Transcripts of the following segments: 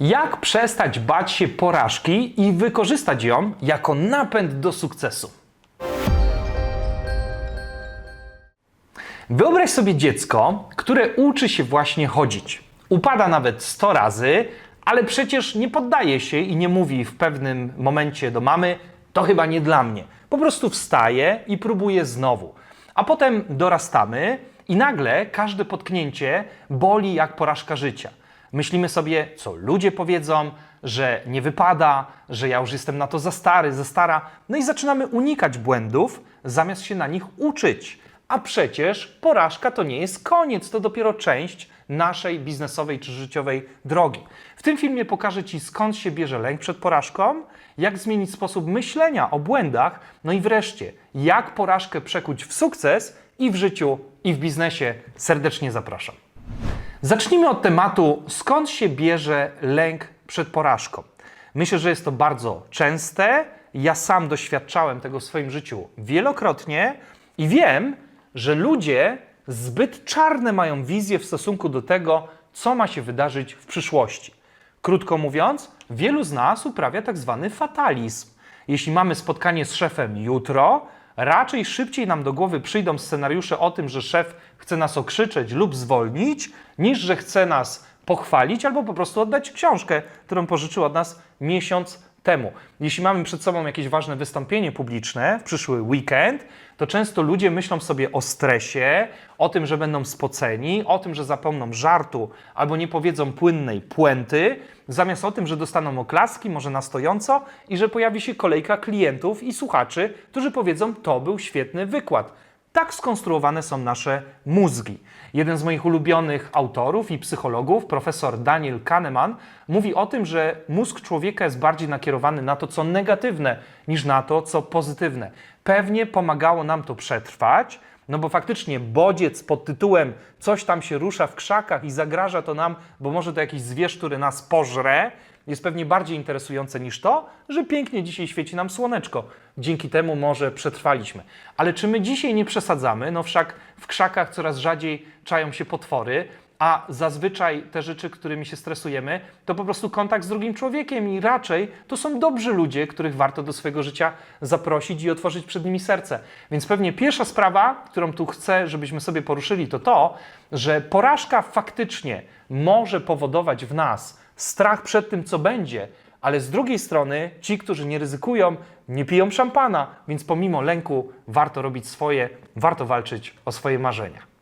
Jak przestać bać się porażki i wykorzystać ją jako napęd do sukcesu? Wyobraź sobie dziecko, które uczy się właśnie chodzić. Upada nawet 100 razy, ale przecież nie poddaje się i nie mówi w pewnym momencie do mamy: To chyba nie dla mnie. Po prostu wstaje i próbuje znowu. A potem dorastamy i nagle każde potknięcie boli jak porażka życia. Myślimy sobie, co ludzie powiedzą, że nie wypada, że ja już jestem na to za stary, za stara. No i zaczynamy unikać błędów, zamiast się na nich uczyć. A przecież porażka to nie jest koniec, to dopiero część naszej biznesowej czy życiowej drogi. W tym filmie pokażę Ci skąd się bierze lęk przed porażką, jak zmienić sposób myślenia o błędach, no i wreszcie, jak porażkę przekuć w sukces i w życiu, i w biznesie. Serdecznie zapraszam. Zacznijmy od tematu, skąd się bierze lęk przed porażką. Myślę, że jest to bardzo częste. Ja sam doświadczałem tego w swoim życiu wielokrotnie i wiem, że ludzie zbyt czarne mają wizje w stosunku do tego, co ma się wydarzyć w przyszłości. Krótko mówiąc, wielu z nas uprawia tak zwany fatalizm. Jeśli mamy spotkanie z szefem jutro, raczej szybciej nam do głowy przyjdą scenariusze o tym, że szef chce nas okrzyczeć lub zwolnić, niż że chce nas pochwalić albo po prostu oddać książkę, którą pożyczył od nas miesiąc temu. Jeśli mamy przed sobą jakieś ważne wystąpienie publiczne w przyszły weekend, to często ludzie myślą sobie o stresie, o tym, że będą spoceni, o tym, że zapomną żartu albo nie powiedzą płynnej puenty, zamiast o tym, że dostaną oklaski, może na stojąco i że pojawi się kolejka klientów i słuchaczy, którzy powiedzą: To był świetny wykład. Tak skonstruowane są nasze mózgi. Jeden z moich ulubionych autorów i psychologów, profesor Daniel Kahneman, mówi o tym, że mózg człowieka jest bardziej nakierowany na to, co negatywne, niż na to, co pozytywne. Pewnie pomagało nam to przetrwać, no bo faktycznie bodziec pod tytułem coś tam się rusza w krzakach i zagraża to nam, bo może to jakiś zwierz, który nas pożre, jest pewnie bardziej interesujące niż to, że pięknie dzisiaj świeci nam słoneczko. Dzięki temu może przetrwaliśmy. Ale czy my dzisiaj nie przesadzamy? No wszak w krzakach coraz rzadziej czają się potwory, a zazwyczaj te rzeczy, którymi się stresujemy, to po prostu kontakt z drugim człowiekiem i raczej to są dobrzy ludzie, których warto do swojego życia zaprosić i otworzyć przed nimi serce. Więc pewnie pierwsza sprawa, którą tu chcę, żebyśmy sobie poruszyli, to to, że porażka faktycznie może powodować w nas strach przed tym, co będzie, ale z drugiej strony ci, którzy nie ryzykują, nie piją szampana, więc pomimo lęku warto robić swoje, warto walczyć o swoje marzenia.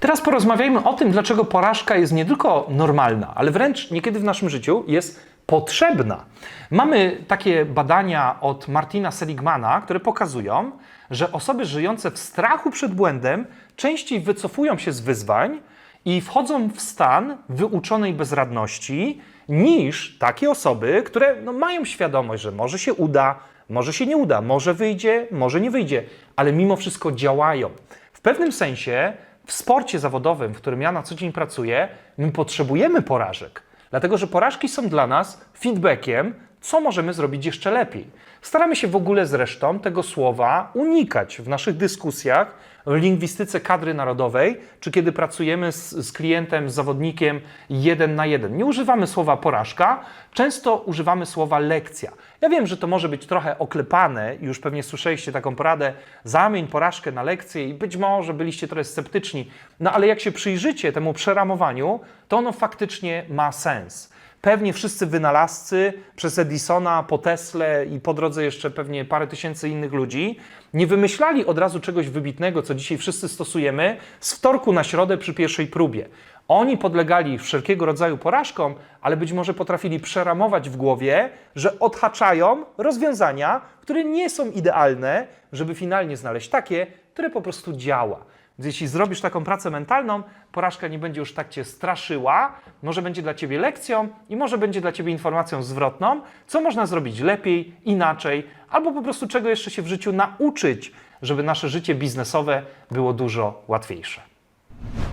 Teraz porozmawiajmy o tym, dlaczego porażka jest nie tylko normalna, ale wręcz niekiedy w naszym życiu jest potrzebna. Mamy takie badania od Martina Seligmana, które pokazują, że osoby żyjące w strachu przed błędem częściej wycofują się z wyzwań i wchodzą w stan wyuczonej bezradności niż takie osoby, które no, mają świadomość, że może się uda, może się nie uda, może wyjdzie, może nie wyjdzie, ale mimo wszystko działają. W pewnym sensie w sporcie zawodowym, w którym ja na co dzień pracuję, my potrzebujemy porażek, dlatego że porażki są dla nas feedbackiem, co możemy zrobić jeszcze lepiej. Staramy się w ogóle zresztą tego słowa unikać w naszych dyskusjach w lingwistyce kadry narodowej, czy kiedy pracujemy z, z klientem, z zawodnikiem jeden na jeden. Nie używamy słowa porażka, często używamy słowa lekcja. Ja wiem, że to może być trochę oklepane już pewnie słyszeliście taką poradę, zamień porażkę na lekcję i być może byliście trochę sceptyczni, no ale jak się przyjrzycie temu przeramowaniu, to ono faktycznie ma sens. Pewnie wszyscy wynalazcy przez Edisona, po Tesle i po drodze jeszcze pewnie parę tysięcy innych ludzi nie wymyślali od razu czegoś wybitnego, co dzisiaj wszyscy stosujemy z wtorku na środę przy pierwszej próbie. Oni podlegali wszelkiego rodzaju porażkom, ale być może potrafili przeramować w głowie, że odhaczają rozwiązania, które nie są idealne, żeby finalnie znaleźć takie, które po prostu działa. Więc jeśli zrobisz taką pracę mentalną, porażka nie będzie już tak cię straszyła, może będzie dla ciebie lekcją i może będzie dla ciebie informacją zwrotną, co można zrobić lepiej, inaczej, albo po prostu czego jeszcze się w życiu nauczyć, żeby nasze życie biznesowe było dużo łatwiejsze.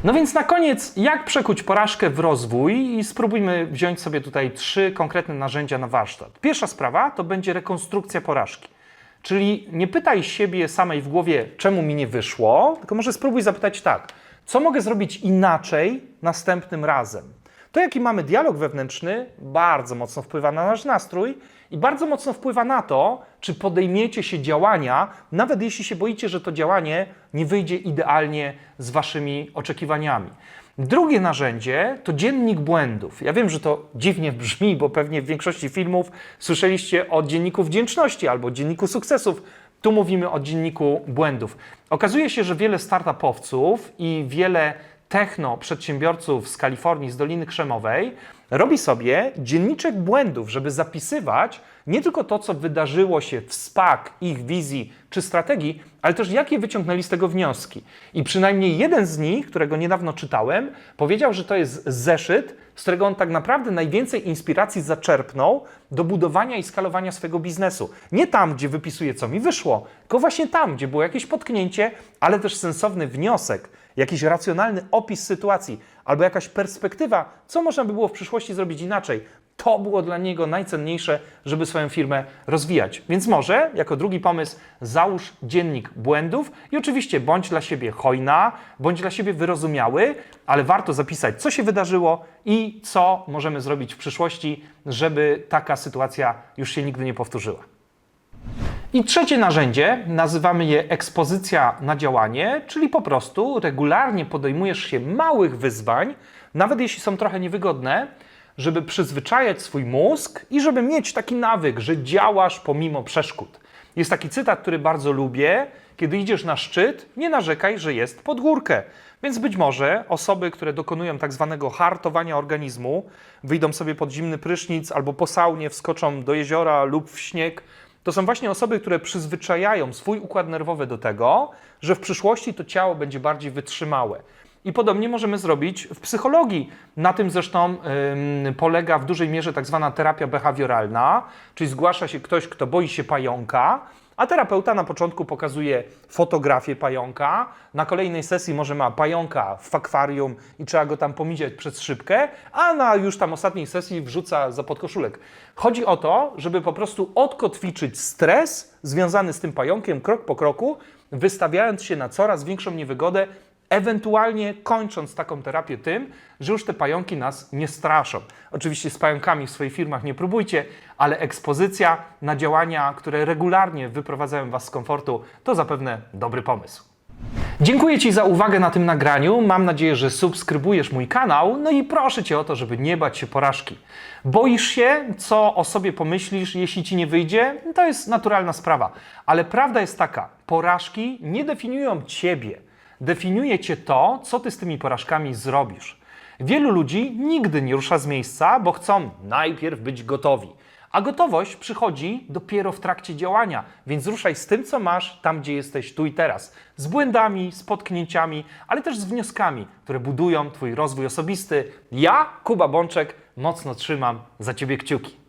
No więc na koniec, jak przekuć porażkę w rozwój i spróbujmy wziąć sobie tutaj trzy konkretne narzędzia na warsztat. Pierwsza sprawa to będzie rekonstrukcja porażki. Czyli nie pytaj siebie samej w głowie, czemu mi nie wyszło, tylko może spróbuj zapytać tak, co mogę zrobić inaczej następnym razem. To, jaki mamy dialog wewnętrzny, bardzo mocno wpływa na nasz nastrój i bardzo mocno wpływa na to, czy podejmiecie się działania, nawet jeśli się boicie, że to działanie nie wyjdzie idealnie z waszymi oczekiwaniami. Drugie narzędzie to dziennik błędów. Ja wiem, że to dziwnie brzmi, bo pewnie w większości filmów słyszeliście o dzienniku wdzięczności albo dzienniku sukcesów. Tu mówimy o dzienniku błędów. Okazuje się, że wiele startupowców i wiele techno przedsiębiorców z Kalifornii, z Doliny Krzemowej, robi sobie dzienniczek błędów, żeby zapisywać nie tylko to, co wydarzyło się w SPAC, ich wizji czy strategii, ale też jakie wyciągnęli z tego wnioski. I przynajmniej jeden z nich, którego niedawno czytałem, powiedział, że to jest zeszyt, z którego on tak naprawdę najwięcej inspiracji zaczerpnął do budowania i skalowania swojego biznesu. Nie tam, gdzie wypisuje, co mi wyszło, tylko właśnie tam, gdzie było jakieś potknięcie, ale też sensowny wniosek, jakiś racjonalny opis sytuacji albo jakaś perspektywa, co można by było w przyszłości zrobić inaczej. To było dla niego najcenniejsze, żeby swoją firmę rozwijać. Więc może, jako drugi pomysł, załóż dziennik błędów i oczywiście bądź dla siebie hojna, bądź dla siebie wyrozumiały, ale warto zapisać, co się wydarzyło i co możemy zrobić w przyszłości, żeby taka sytuacja już się nigdy nie powtórzyła. I trzecie narzędzie, nazywamy je ekspozycja na działanie, czyli po prostu regularnie podejmujesz się małych wyzwań, nawet jeśli są trochę niewygodne, żeby przyzwyczajać swój mózg i żeby mieć taki nawyk, że działasz pomimo przeszkód. Jest taki cytat, który bardzo lubię. Kiedy idziesz na szczyt, nie narzekaj, że jest pod górkę. Więc być może osoby, które dokonują tak zwanego hartowania organizmu, wyjdą sobie pod zimny prysznic albo po saunie, wskoczą do jeziora lub w śnieg, to są właśnie osoby, które przyzwyczajają swój układ nerwowy do tego, że w przyszłości to ciało będzie bardziej wytrzymałe. I podobnie możemy zrobić w psychologii. Na tym zresztą polega w dużej mierze tak zwana terapia behawioralna, czyli zgłasza się ktoś, kto boi się pająka, a terapeuta na początku pokazuje fotografię pająka, na kolejnej sesji może ma pająka w akwarium i trzeba go tam pomiziać przez szybkę, a na już tam ostatniej sesji wrzuca za podkoszulek. Chodzi o to, żeby po prostu odkotwiczyć stres związany z tym pająkiem krok po kroku, wystawiając się na coraz większą niewygodę, ewentualnie kończąc taką terapię tym, że już te pająki nas nie straszą. Oczywiście z pająkami w swoich firmach nie próbujcie, ale ekspozycja na działania, które regularnie wyprowadzają Was z komfortu, to zapewne dobry pomysł. Dziękuję Ci za uwagę na tym nagraniu. Mam nadzieję, że subskrybujesz mój kanał. No i proszę Cię o to, żeby nie bać się porażki. Boisz się, co o sobie pomyślisz, jeśli Ci nie wyjdzie? To jest naturalna sprawa. Ale prawda jest taka: porażki nie definiują Ciebie. Definiuje Cię to, co Ty z tymi porażkami zrobisz. Wielu ludzi nigdy nie rusza z miejsca, bo chcą najpierw być gotowi. A gotowość przychodzi dopiero w trakcie działania, więc ruszaj z tym, co masz, tam, gdzie jesteś tu i teraz. Z błędami, z potknięciami, ale też z wnioskami, które budują Twój rozwój osobisty. Ja, Kuba Bączek, mocno trzymam za Ciebie kciuki.